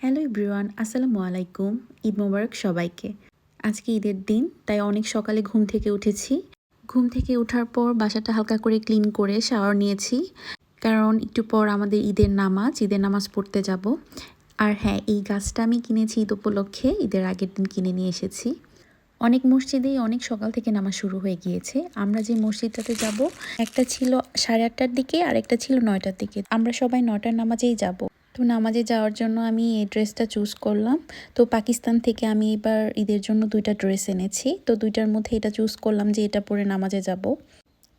Hello everyone আসসালামু আলাইকুম। ঈদ মোবারক সবাইকে। আজকে ঈদের দিন, তাই অনেক সকালে ঘুম থেকে উঠেছি। ঘুম থেকে ওঠার পর বাসাটা হালকা করে ক্লিন করে শাওয়ার নিয়েছি। কারণ একটু পর আমাদের ঈদের নামাজ ঈদের নামাজ পড়তে যাব। আর হ্যাঁ এই গাছটা আমি কিনেছি ঈদ উপলক্ষে, ঈদের আগের দিন কিনে নিয়ে এসেছি। অনেক মসজিদেই অনেক সকাল থেকে নামাজ শুরু হয়ে গিয়েছে। আমরা যে মসজিদটাতে যাব, একটা ছিল সাড়ে আটটার দিকে, আর একটা ছিল নয়টার দিকে। আমরা সবাই নয়টার নামাজেই যাব। তো নামাজে যাওয়ার জন্য আমি এই ড্রেসটা চুজ করলাম। তো পাকিস্তান থেকে আমি এবার ঈদের জন্য দুইটা ড্রেস এনেছি। তো দুইটার মধ্যে এটা চুজ করলাম যে এটা পরে নামাজে যাব।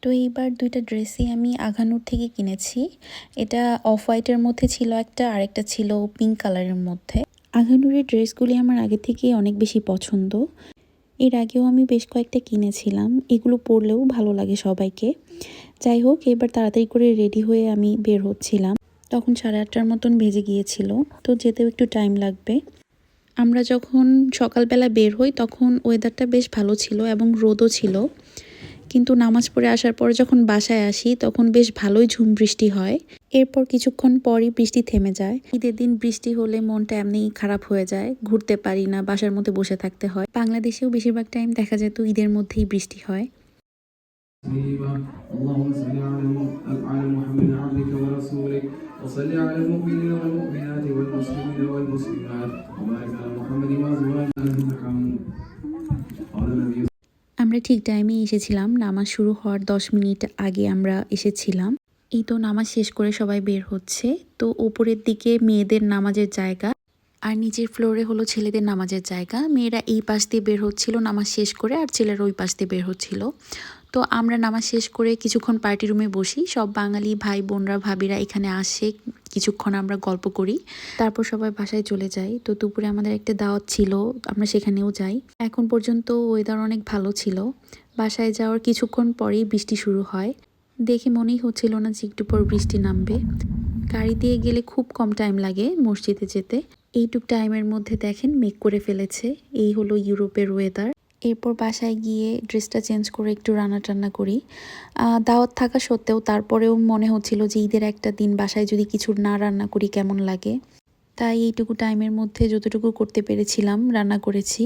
তো এইবার দুইটা ড্রেসই আমি আঘানুর থেকে কিনেছি। এটা অফ হোয়াইটের মধ্যে ছিল একটা, আরেকটা ছিল পিঙ্ক কালারের মধ্যে। আঘানুরের ড্রেসগুলি আমার আগে থেকেই অনেক বেশি পছন্দ। এর আগেও আমি বেশ কয়েকটা কিনেছিলাম। এগুলো পরলেও ভালো লাগে সবাইকে। যাই হোক, এবার তাড়াতাড়ি করে রেডি হয়ে আমি বের হচ্ছিলাম। তখন সাড়ে আটটার মতন ভেজে গিয়েছিল, তো যেতেও একটু টাইম লাগবে। আমরা যখন সকালবেলা বের হই, তখন ওয়েদারটা বেশ ভালো ছিল এবং রোদও ছিল। কিন্তু নামাজ পড়ে আসার পর যখন বাসায় আসি, তখন বেশ ভালোই ঝুম বৃষ্টি হয়। এরপর কিছুক্ষণ পরই বৃষ্টি থেমে যায়। ঈদের দিন বৃষ্টি হলে মনটা এমনি খারাপ হয়ে যায়, ঘুরতে পারি না, বাসার মধ্যে বসে থাকতে হয়। বাংলাদেশেও বেশিরভাগ টাইম দেখা যেত ঈদের মধ্যেই বৃষ্টি হয়। طيبة اللهم صل على م- على محمد عبدك ورسولك وصل على المؤمنين والمؤمنات والمسلمين والمسلمات وبارك على محمد وازواجه الحمد قال النبي আমরা ঠিক টাইমে এসেছিলাম নামাজ শুরু হওয়ার দশ মিনিট আগে আমরা এসেছিলাম এই তো নামাজ শেষ করে সবাই বের হচ্ছে তো ওপরের দিকে মেয়েদের নামাজের জায়গা আর নিচের ফ্লোরে হলো ছেলেদের নামাজের জায়গা মেয়েরা এই পাশ দিয়ে বের হচ্ছিল নামাজ শেষ করে আর ছেলেরা ওই পাশ দিয়ে বের হচ্ছিল তো আমরা নামাজ শেষ করে কিছুক্ষণ পার্টি রুমে বসি। সব বাঙালি ভাই, বোনরা, ভাবিরা এখানে আসে। কিছুক্ষণ আমরা গল্প করি। তারপর সবাই বাসায় চলে যাই। তো দুপুরে আমাদের একটা দাওয়াত ছিল, আমরা সেখানেও যাই। এখন পর্যন্ত ওয়েদার অনেক ভালো ছিল। বাসায় যাওয়ার কিছুক্ষণ পরেই বৃষ্টি শুরু হয়। দেখে মনেই হচ্ছিল না যে একটু পর বৃষ্টি নামবে। গাড়ি দিয়ে গেলে খুব কম টাইম লাগে মসজিদে যেতে। এইটুক টাইমের মধ্যে দেখেন মেক করে ফেলেছে। এই হলো ইউরোপের ওয়েদার এরপর বাসায় গিয়ে ড্রেসটা চেঞ্জ করে একটু রান্না টান্না করি দাওয়াত থাকা সত্ত্বেও তারপরেও মনে হচ্ছিল যে ঈদের একটা দিন বাসায় যদি কিছু না রান্না করি কেমন লাগে? তাই এইটুকু টাইমের মধ্যে যতটুকু করতে পেরেছিলাম রান্না করেছি।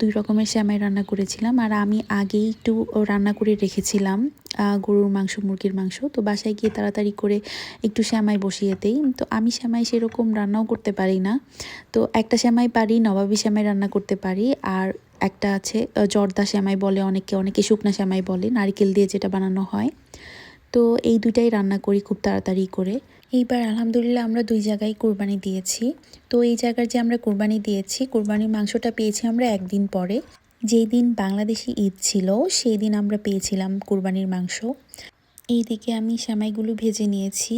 দুই রকমের শ্যামাই রান্না করেছিলাম আর আমি আগেই একটু রান্না করে রেখেছিলাম। গরুর মাংস, মুরগির মাংস। তো বাসায় গিয়ে তাড়াতাড়ি করে একটু শ্যামাই বসিয়ে দেই। তো আমি শ্যামাই সেরকম রান্নাও করতে পারি না। তো একটা শ্যামাই পারি, নবাবী শ্যামাই রান্না করতে পারি। আর একটা আছে জর্দা শ্যামাই বলে অনেকে অনেকে শুকনা শ্যামাই বলে, নারকেল দিয়ে যেটা বানানো হয়। তো এই দুইটাই রান্না করি খুব তাড়াতাড়ি করে। এইবার আলহামদুলিল্লাহ আমরা দুই জায়গায় কোরবানি দিয়েছি। তো এই জায়গার যে আমরা কোরবানি দিয়েছি, কোরবানির মাংসটা পেয়েছি আমরা একদিন পরে। যেই দিন বাংলাদেশি ঈদ ছিল সেই দিন আমরা পেয়েছিলাম কোরবানির মাংস। এইদিকে আমি শ্যামাইগুলো ভেজে নিয়েছি।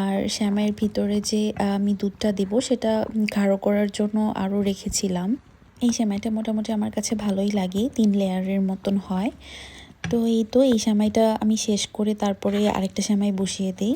আর শ্যামাইয়ের ভিতরে যে আমি দুধটা দেব, সেটা গাঢ় করার জন্য আরও রেখেছিলাম। এই শ্যামাইটা মোটামুটি আমার কাছে ভালোই লাগে, তিন লেয়ারের মতন হয়। তো এই তো এই শ্যামাইটা আমি শেষ করে তারপরে আরেকটা শ্যামাই বসিয়ে দিই।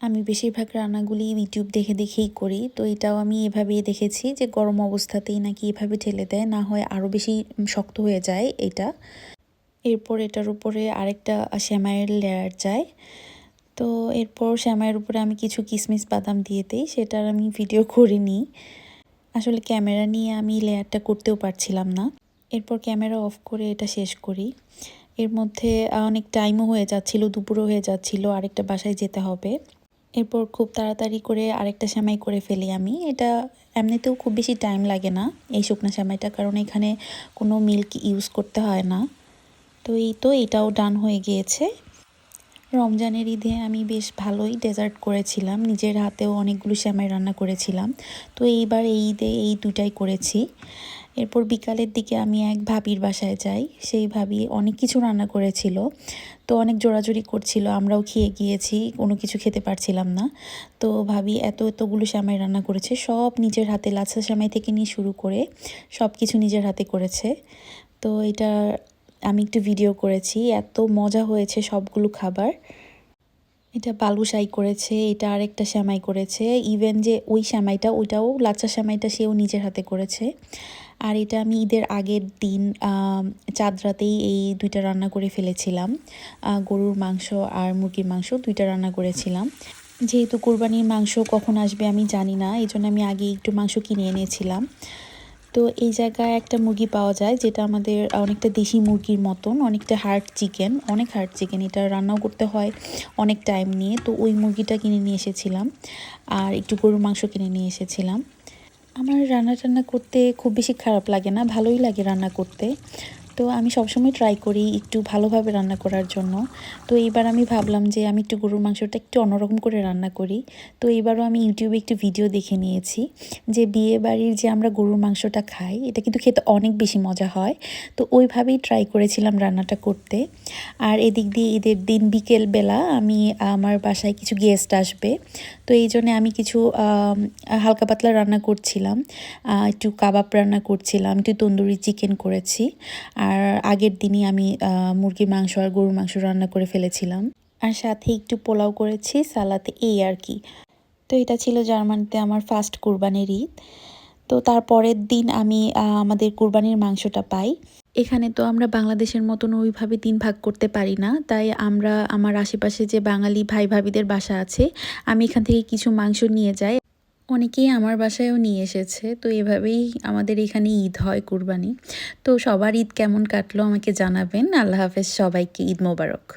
আমি বেশিরভাগ রান্নাগুলি ইউটিউব দেখে দেখেই করি, তো এটাও আমি এভাবেই দেখেছি যে গরম অবস্থাতেই নাকি এভাবে ঠেলে দেয়, না হয় আরও বেশি শক্ত হয়ে যায় এটা। এরপর এটার উপরে আরেকটা শ্যামাইয়ের লেয়ার যায়। তো এরপর শ্যামাইয়ের উপরে আমি কিছু কিশমিশ বাদাম দিয়ে দিই, সেটার আমি ভিডিও করিনি। আসলে ক্যামেরা নিয়ে আমি লেয়ারটা করতেও পারছিলাম না। এরপর ক্যামেরা অফ করে এটা শেষ করি। এর মধ্যে অনেক টাইমও হয়ে যাচ্ছিল, দুপুরও হয়ে যাচ্ছিল, আরেকটা বাসায় যেতে হবে। এরপর খুব তাড়াতাড়ি করে আরেকটা সেমাই করে ফেলি আমি। এটা এমনিতেও খুব বেশি টাইম লাগে না এই শুকনো সেমাইটা, কারণ এখানে কোনো মিল্ক ইউজ করতে হয় না। তো এই তো এটাও ডান হয়ে গিয়েছে। রমজানের ঈদে আমি বেশ ভালোই ডেজার্ট করেছিলাম। নিজের হাতেও অনেকগুলো শ্যামাই রান্না করেছিলাম। তো এইবার এই ঈদে এই দুটাই করেছি। এরপর বিকালের দিকে আমি এক ভাবির বাসায় যাই। সেই ভাবি অনেক কিছু রান্না করেছিল। তো অনেক জোরাজুরি করছিল। আমরাও খেয়ে গিয়েছি। কোনো কিছু খেতে পারছিলাম না। তো ভাবি এত এতগুলো শ্যামাই রান্না করেছে। সব নিজের হাতে, লাচ্ছা শ্যামাই থেকে নিয়ে শুরু করে সব কিছু নিজের হাতে করেছে। তো এটা আমি একটু ভিডিও করেছি, এত মজা হয়েছে সবগুলো খাবার। এটা বালুশাই করেছে, এটা আরেকটা শ্যামাই করেছে ইভেন যে ওই শ্যামাইটা, ওইটাও লাচ্চা শ্যামাইটা সেও নিজের হাতে করেছে। আর এটা আমি ঈদের আগের দিন চাঁদ রাতেই এই দুইটা রান্না করে ফেলেছিলাম। গরুর মাংস আর মুরগির মাংস দুইটা রান্না করেছিলাম। যেহেতু কোরবানির মাংস কখন আসবে আমি জানি না এই জন্য আমি আগে একটু মাংস কিনে এনেছিলাম। তো এই জায়গায় একটা মুরগি পাওয়া যায় যেটা আমাদের অনেকটা দেশি মুরগির মতন, অনেকটা হার্ড চিকেন অনেক হার্ড চিকেন এটা রান্নাও করতে হয় অনেক টাইম নিয়ে। তো ওই মুরগিটা কিনে নিয়ে এসেছিলাম আর একটু গরুর মাংস কিনে নিয়ে এসেছিলাম। আমার রান্না টান্না করতে খুব বেশি খারাপ লাগে না, ভালোই লাগে রান্না করতে। তো আমি সবসময় ট্রাই করি একটু ভালোভাবে রান্না করার জন্য। তো এইবার আমি ভাবলাম যে আমি একটু গরুর মাংসটা একটু অন্যরকম করে রান্না করি। তো এইবারও আমি ইউটিউবে একটু ভিডিও দেখে নিয়েছি যে বিয়ে বাড়ির যে আমরা গরুর মাংসটা খাই, এটা কিন্তু খেতে অনেক বেশি মজা হয়। তো ওইভাবেই ট্রাই করেছিলাম রান্নাটা করতে। আর এদিক দিয়ে ঈদের দিন বিকেলবেলা আমি, আমার বাসায় কিছু গেস্ট আসবে। তো এই জন্যে আমি কিছু হালকা পাতলা রান্না করছিলাম। একটু কাবাব রান্না করছিলাম, একটু তন্দুরি চিকেন করেছি। আর আগের দিনই আমি মুরগির মাংস আর গরুর মাংস রান্না করে ফেলেছিলাম। আর সাথে একটু পোলাও করেছি, সালাতে এই আর কি। তো এটা ছিল জার্মানিতে আমার ফার্স্ট কুরবানির ঈদ। তো তারপরের দিন আমি আমাদের কুরবানির মাংসটা পাই। এখানে তো আমরা বাংলাদেশের মতন ওইভাবে দিন ভাগ করতে পারি না। তাই আমরা, আমার আশেপাশে যে বাঙালি ভাই ভাবিদের বাসা আছে, আমি এখান থেকে কিছু মাংস নিয়ে যাই। অনেকেই আমার বাসায়ও নিয়ে এসেছে, তো এভাবেই আমাদের এখানে ঈদ হয় কুরবানি। তো সবার ঈদ কেমন কাটলো আমাকে জানাবেন। আল্লাহ হাফেজ, সবাইকে ঈদ মোবারক।